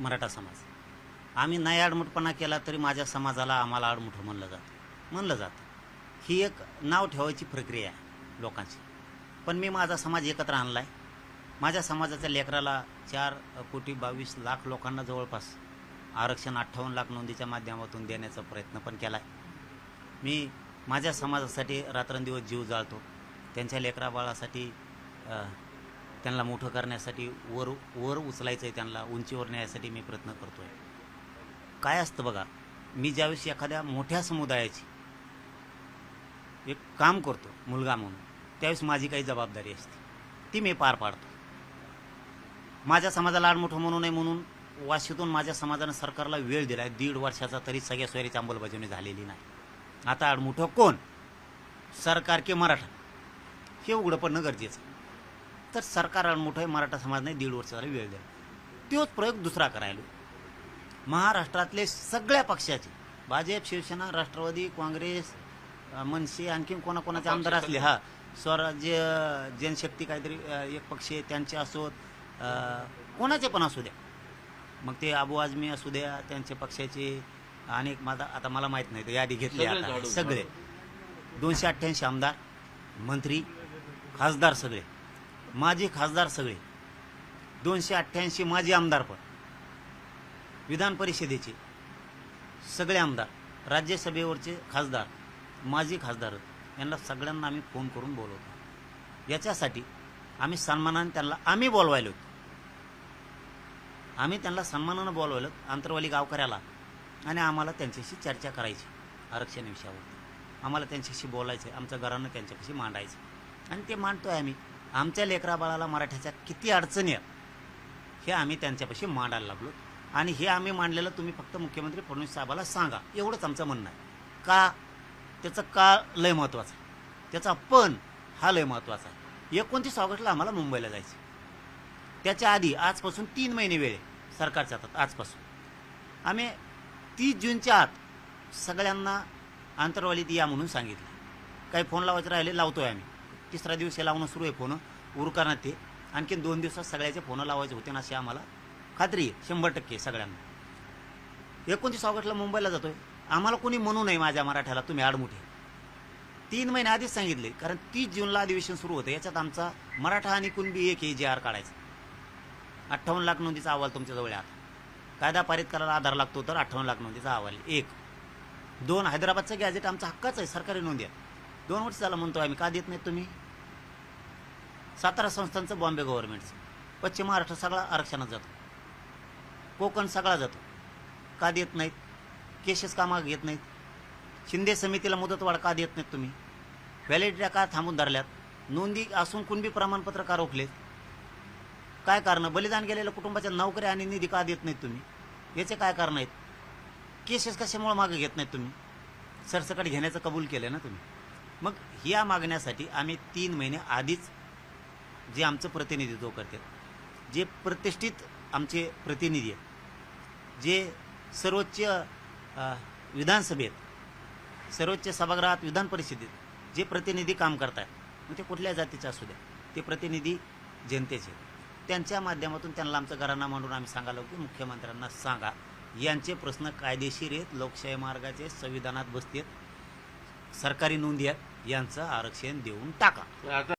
मराठा समाज. आम्ही नाही आडमुटपणा केला तरी माझ्या समाजाला आम्हाला आडमुठं म्हणलं जातं. म्हणलं जातं. ही एक नाव ठेवायची प्रक्रिया आहे लोकांची. पण मी माझा समाज एकत्र आणला आहे माझ्या समाजाच्या लेकराला चार कोटी बावीस लाख लोकांना जवळपास आरक्षण अठ्ठावन्न लाख नोंदीच्या माध्यमातून देण्याचा प्रयत्न पण केला आहे मी माझ्या समाजासाठी रात्रंदिवस जीव जाळतो. त्यांच्या लेकराबाळासाठी त्यांना मोठं करण्यासाठी वर वर उचलायचं आहे त्यांना उंचीवर न्यायसाठी मी प्रयत्न करतो आहे काय असतं बघा मी ज्यावेळेस एखाद्या मोठ्या समुदायाची एक काम करतो मुलगा म्हणून त्यावेळेस माझी काही जबाबदारी असते. ती मी पार पाडतो. माझ्या समाजाला आडमुठं म्हणू नये म्हणून वाशीतून माझ्या समाजानं सरकारला वेळ दिला आहे दीड वर्षाचा तरी सगळ्या सोयरीची अंमलबजावणी झालेली नाही. आता आडमुठं कोण? सरकार की मराठा. हे उघडं पडणं गरजेचं तर सरकार आडमुठं आहे मराठा समाजाने दीड वर्षाला वेळ दिला तोच प्रयोग दुसरा करायला. महाराष्ट्रातले सगळ्या पक्षाचे भाजप शिवसेना राष्ट्रवादी काँग्रेस मनसे आणखीन कोणाकोणाचे आमदार असले हा स्वराज्य जनशक्ती काहीतरी एक पक्ष आहे त्यांचे असोत कोणाचे पण असू द्या. मग ते अबू आजमी असू द्या त्यांच्या पक्षाचे अनेक माझा आता मला माहीत नाही यादी घेतली आता. सगळे. दोनशे अठ्ठ्याऐंशी आमदार मंत्री खासदार सगळे. माजी खासदार सगळे. दोनशे अठ्ठ्याऐंशी माजी आमदार पण. विधान परिषदेचे सगळे आमदार राज्यसभेवरचे खासदार माजी खासदार यांना सगळ्यांना आम्ही फोन करून बोलवतो. याच्यासाठी आम्ही सन्मानाने त्यांना आम्ही बोलवायलो. आम्ही त्यांना सन्मानानं बोलवलं आंतरवाली गावकऱ्याला आणि आम्हाला त्यांच्याशी चर्चा करायची आरक्षण विषयावर आम्हाला त्यांच्याशी बोलायचं आमचं घरानं त्यांच्यापाशी मांडायचं आणि ते मांडतो आहे आम्ही. आमच्या लेकरा बाळाला मराठ्याच्या किती अडचणी आहेत हे आम्ही त्यांच्यापाशी मांडायला लागलो. आणि हे आम्ही मांडलेलं तुम्ही फक्त मुख्यमंत्री फडणवीस साहेबाला सांगा. एवढंच आमचं म्हणणं आहे. का? त्याचं का लय महत्त्वाचं आहे? त्याचा पण हा लय महत्त्वाचा आहे. एकोणतीस ऑगस्टला आम्हाला मुंबईला जायचं त्याच्या आधी आजपासून तीन महिने वेळ आहे सरकारच्या हातात आजपासून. आम्ही तीस जूनच्या आत सगळ्यांना आंतरवालीत या म्हणून सांगितलं. काही फोन लावायचे राहिले लावतोय आम्ही. तिसरा दिवस हे लावणं सुरू आहे फोन उरकानात ते. आणखीन दोन दिवसात सगळ्याचे फोन लावायचे होते ना अशी आम्हाला खात्री आहे शंभर टक्के सगळ्यांना. एकोणतीस ऑगस्टला मुंबईला जातोय. आम्हाला कोणी म्हणू नये माझ्या मराठ्याला तुम्ही आडमुठे. तीन महिने आधीच सांगितले कारण तीस जूनला अधिवेशन सुरू होतं. याच्यात आमचा मराठा आणि कुणबी एक हे जे आर काढायचा. अठ्ठावन्न लाख नोंदीचा अहवाल तुमच्याजवळ आहे आता. कायदा पारित करायला आधार लागतो तर अठ्ठावन्न लाख नोंदीचा अहवाल एक. दोन हैदराबादचं गॅजेट आमचा हक्काच आहे सरकारी नोंदी आहे दोन वर्ष झालं म्हणतो आम्ही. का देत नाही तुम्ही? सातारा संस्थांचं बॉम्बे गव्हर्नमेंटचं पश्चिम महाराष्ट्र सगळा आरक्षणात जातो. कोकण सगळा जातो. का देत नाहीत? केसेस का माग घेत नाहीत? शिंदे समितीला मुदतवाढ का देत नाहीत तुम्ही? व्हॅलिडिट्या का थांबून धरल्यात. नोंदी असून कुणबी प्रमाणपत्र का रोखलेत? काय कारण? बलिदान गेलेल्या कुटुंबाच्या नोकरी आणि निधी का देत नाहीत तुम्ही? याचे काय कारण आहेत? केसेस कशामुळे मागे घेत नाहीत तुम्ही? सरसकट घेण्याचं कबूल केलं ना तुम्ही? मग या मागण्यासाठी आम्ही तीन महिने आधीच जे आमचं प्रतिनिधित्व करतात जे प्रतिष्ठित आमचे प्रतिनिधी आहेत जे सर्वोच्च विधानसभेत सर्वोच्च सभागृहात विधान परिषदेत जे प्रतिनिधी काम करतात मग ते कुठल्या जातीचे असू द्या ते प्रतिनिधी जनतेचे आहेत. त्यांच्या माध्यमातून त्यांना आमचं घराणा मांडून आम्ही सांगालो की मुख्यमंत्र्यांना सांगा यांचे प्रश्न कायदेशीर आहेत लोकशाही मार्गाचे संविधानात बसतील सरकारी नोंदी आहेत यांचं आरक्षण देऊन टाका.